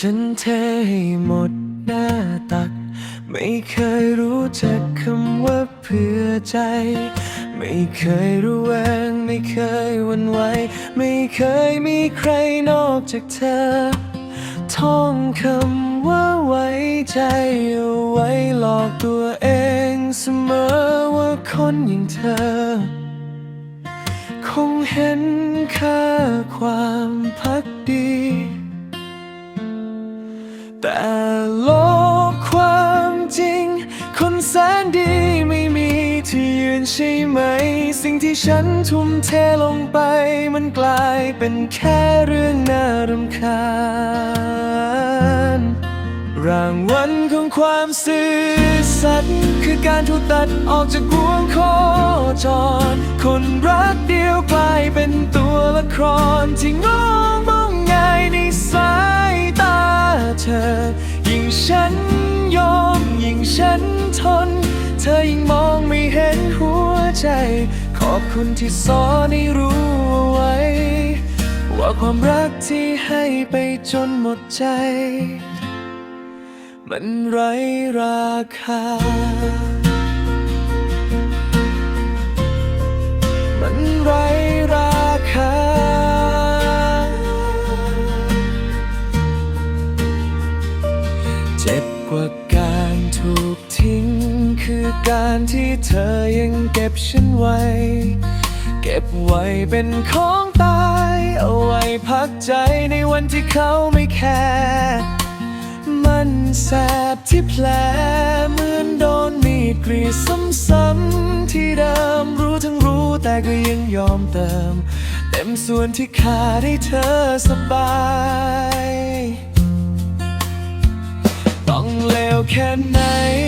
ฉันเทให้หมดหน้าตัก ไม่เคยรู้จักคำว่าเผื่อใจ ไม่เคยรู้แวงไม่เคยหวันไหว ไม่เคยมีใครนอกจากเธอ ท่องคำว่าไว้ใจเอาไว้หลอกตัวเองเสมอว่าคนอย่างเธอ คงเห็นค่าความพักดี แต่โลกความจริง คนแสนดีไม่มีที่ยืนใช่ไหม สิ่งที่ฉันทุ่มเทลงไป มันกลายเป็นแค่เรื่องน่ารำคาญ รางวัลของความซื่อสัตย์คือการถูกตัดออกจากวงโคจร คนรักเดียวกลายเป็นตัวละครที่งอง ฉันยอมยิ่งฉันทน เธอยิ่งมองไม่เห็นหัวใจ ขอบคุณที่สอนให้รู้เอาไว้ ว่าความรักที่ให้ไปจนหมดใจ มันไร้ราคา เจ็บกว่าการถูกทิ้ง คือการที่เธอยังเก็บฉันไว้ เก็บไว้เป็นของตาย เอาไว้พักใจในวันที่เขาไม่แคร์มันแสบที่แผลเหมือนโดนมีดกรีดซ้ำๆที่เดิมรู้ทั้งรู้แต่ก็ยังยอมเติม เต็มส่วนที่ขาดให้เธอสบาย แค่ไหน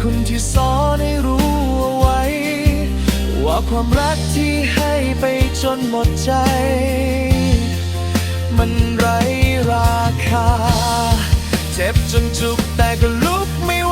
คุณที่สอนให้รู้เอาไว้ ว่าความรักที่ให้ไปจนหมดใจ มันไร้ราคา เจ็บจนจุกแต่ก็ลุกไม่ไหว